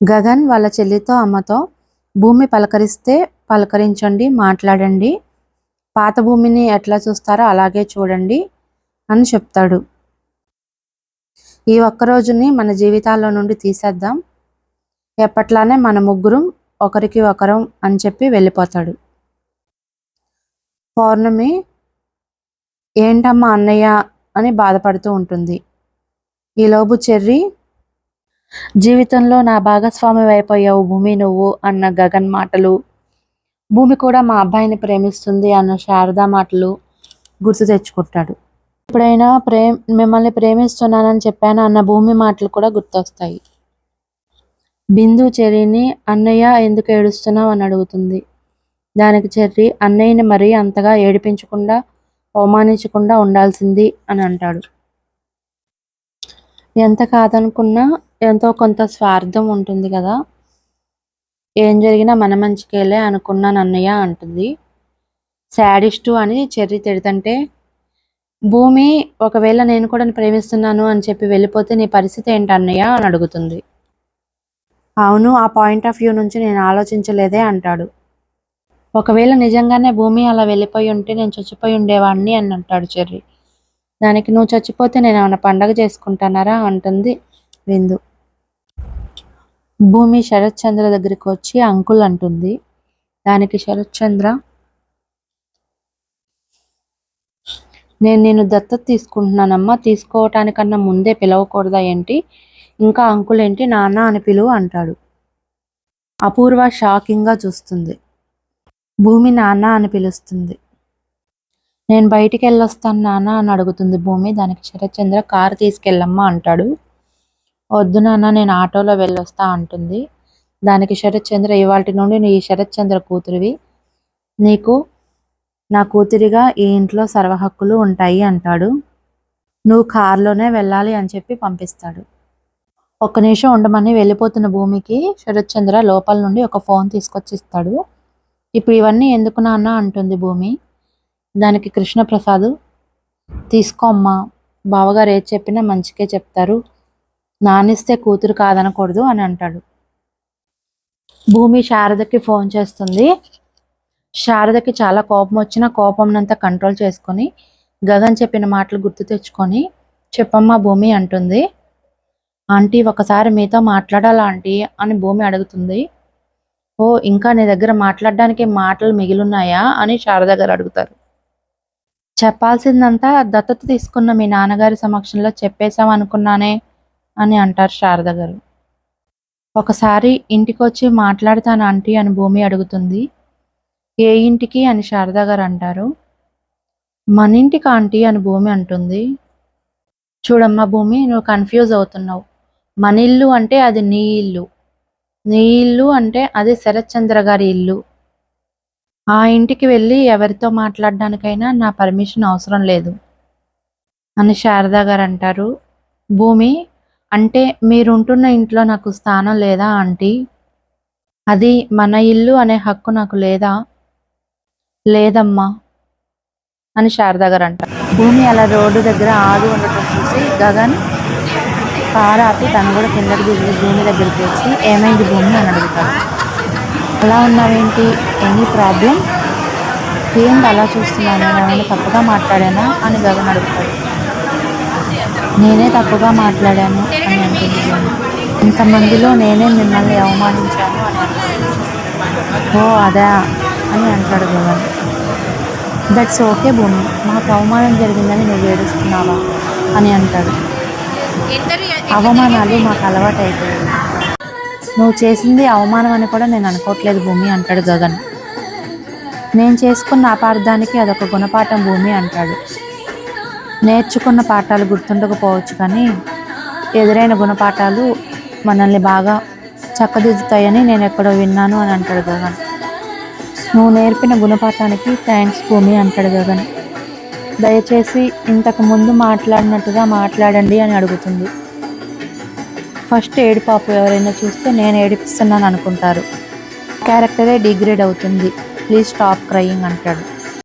గగన్ వాళ్ళ చెల్లితో అమ్మతో భూమి పలకరిస్తే పలకరించండి మాట్లాడండి. పాత భూమిని ఎట్లా చూస్తారో అలాగే చూడండి అని చెప్తాడు. ఈ ఒక్క రోజుని మన జీవితాల్లో నుండి తీసేద్దాం. ఎప్పట్లానే మన ముగ్గురం ఒకరికి ఒకరం అని చెప్పి వెళ్ళిపోతాడు. పౌర్ణమి ఏంటమ్మా అన్నయ్య అని బాధపడుతూ ఉంటుంది. ఈలోపు చెర్రి జీవితంలో నా భాగస్వామి అయిపోయావు భూమి నువ్వు అన్న గగన్ మాటలు. భూమి కూడా మా అబ్బాయిని ప్రేమిస్తుంది అన్న శారదా మాటలు గుర్తు తెచ్చుకుంటాడు. ఎప్పుడైనా ప్రేమ మిమ్మల్ని ప్రేమిస్తున్నానని చెప్పాను అన్న భూమి మాటలు కూడా గుర్తొస్తాయి. బిందు చెర్రీని అన్నయ్య ఎందుకు ఏడుస్తున్నావు? అని అడుగుతుంది. దానికి చెర్రి అన్నయ్యని మరీ అంతగా ఏడిపించకుండా అవమానించకుండా ఉండాల్సింది అని అంటాడు. ఎంత కాదనుకున్నా ఎంతో కొంత స్వార్థం ఉంటుంది కదా. ఏం జరిగినా మన మంచికేలే అనుకున్నాను అన్నయ్య అంటుంది. శాడిస్టు అని చెర్రి తిడుతుంటే భూమి ఒకవేళ నేను కూడా ప్రేమిస్తున్నాను అని చెప్పి వెళ్ళిపోతే నీ పరిస్థితి ఏంటి అన్నయ్య అని అడుగుతుంది. అవును ఆ పాయింట్ ఆఫ్ వ్యూ నుంచి నేను ఆలోచించలేదే అంటాడు. ఒకవేళ నిజంగానే భూమి అలా వెళ్ళిపోయి ఉంటే నేను చచ్చిపోయి ఉండేవాడిని అని అంటాడు చెర్రి. దానికి నువ్వు చచ్చిపోతే నేను ఏమైనా పండగ చేసుకుంటానారా? అంటుంది విందు. భూమి శరత్ చంద్ర దగ్గరికి వచ్చి అంకుల్ అంటుంది. దానికి శరత్ చంద్ర నేను నేను దత్తత తీసుకుంటున్నానమ్మా తీసుకోవటానికన్నా ముందే పిలవకూడదా ఏంటి? ఇంకా అంకుల్ ఏంటి? నాన్న అని పిలువు అంటాడు. అపూర్వ షాకింగ్గా చూస్తుంది. భూమి నాన్న అని పిలుస్తుంది. నేను బయటికి వెళ్ళొస్తాను నాన్న అని అడుగుతుంది భూమి. దానికి శరత్చంద్ర కారు తీసుకెళ్ళమ్మా అంటాడు. వద్దు నాన్న నేను ఆటోలో వెళ్ళొస్తా అంటుంది. దానికి శరత్ చంద్ర ఇవాటి నుండి నీ శరత్ చంద్ర కూతురివి. నీకు నా కూతురిగా ఈ ఇంట్లో సర్వహక్కులు ఉంటాయి అంటాడు. నువ్వు కారులోనే వెళ్ళాలి అని చెప్పి పంపిస్తాడు. ఒక్క నిమిషం ఉండమని వెళ్ళిపోతున్న భూమికి శరత్ చంద్ర లోపల నుండి ఒక ఫోన్ తీసుకొచ్చి ఇస్తాడు ఇప్పుడు ఇవన్నీ ఎందుకు నాన్న అంటుంది భూమి. దానికి కృష్ణప్రసాద్ తీసుకో అమ్మా బావగారు ఏది చెప్పినా మంచికే చెప్తారు. నానిస్తే కూతురు కాదనకూడదు అని అంటాడు. భూమి శారదకి ఫోన్ చేస్తుంది. శారదకి చాలా కోపం వచ్చిన కోపంనంతా కంట్రోల్ చేసుకొని గగన్ చెప్పిన మాటలు గుర్తు తెచ్చుకొని చెప్పమ్మా భూమి అంటుంది. ఆంటీ ఒకసారి మీతో మాట్లాడాలా ఆంటీ? అని భూమి అడుగుతుంది. ఓ ఇంకా నీ దగ్గర మాట్లాడడానికి మాటలు మిగిలిన్నాయా? అని శారద గారు అడుగుతారు. చెప్పాల్సిందంతా దత్తత తీసుకున్న మీ నాన్నగారి సమక్షంలో చెప్పేశాం అనుకున్నానే అని అంటారు శారద గారు. ఒకసారి ఇంటికి వచ్చి మాట్లాడతాను ఆంటీ అని భూమి అడుగుతుంది. ఏ ఇంటికి అని శారద గారు అంటారు. మన ఇంటికి ఆంటీ అని భూమి అంటుంది. చూడమ్మా భూమి నువ్వు కన్ఫ్యూజ్ అవుతున్నావు. మన ఇల్లు అంటే అది నీ ఇల్లు. నీ ఇల్లు అంటే అది శరత్చంద్ర గారి ఇల్లు. ఆ ఇంటికి వెళ్ళి ఎవరితో మాట్లాడడానికైనా నా పర్మిషన్ అవసరం లేదు అని శారదా గారు అంటారు. భూమి అంటే మీరుంటున్న ఇంట్లో నాకు స్థానం లేదా ఆంటీ? అది మన ఇల్లు అనే హక్కు నాకు లేదా? లేదమ్మా అని శారదా గారు అంట భూమి అలా రోడ్డు దగ్గర ఆగి ఉండటం చూసి గగన్ కారు ఆపి తను కూడా కిందకి దిగి భూమి దగ్గరికి వచ్చి ఏమైంది భూమి? అని అడుగుతాడు. అలా ఉన్నావేంటి? Any problem? ఏంటి అలా చూస్తున్నాను నేను ఏమైనా మాట్లాడానా? అని గగన్ అడుగుతాడు. నేనే తప్పుగా మాట్లాడాను అని అనుకుంటున్నాను. ఇంతమందిలో నేనే మిమ్మల్ని అవమానించాను అని ఓ అదా అని అంటాడు గగన్ దట్స్ ఓకే భూమి. మాకు అవమానం జరిగిందని నువ్వు ఏడుస్తున్నావా అని అంటాడు. అవమానాలు మాకు అలవాటు అయిపోయాయి నువ్వు చేసింది అవమానం అని కూడా నేను అనుకోవట్లేదు భూమి అంటాడు గగన్. నేను చేసుకున్న అపార్థానికి అదొక గుణపాఠం భూమి అంటాడు. నేర్చుకున్న పాఠాలు గుర్తుండకపోవచ్చు కానీ ఎదురైన గుణపాఠాలు మనల్ని బాగా చక్కదిద్దుతాయని నేను ఎక్కడో విన్నాను అని అంటాడు గగన్. నువ్వు నేర్పిన గుణపాఠానికి థ్యాంక్స్ భూమి అంటాడు గగన్. దయచేసి ఇంతకు ముందు మాట్లాడినట్టుగా మాట్లాడండి అని అడుగుతుంది. ఫస్ట్ ఏడిపాపు ఎవరైనా చూస్తే నేను ఏడిపిస్తున్నాను అనుకుంటారు. క్యారెక్టరే డిగ్రేడ్ అవుతుంది. ప్లీజ్ స్టాప్ క్రయింగ్ అంటాడు.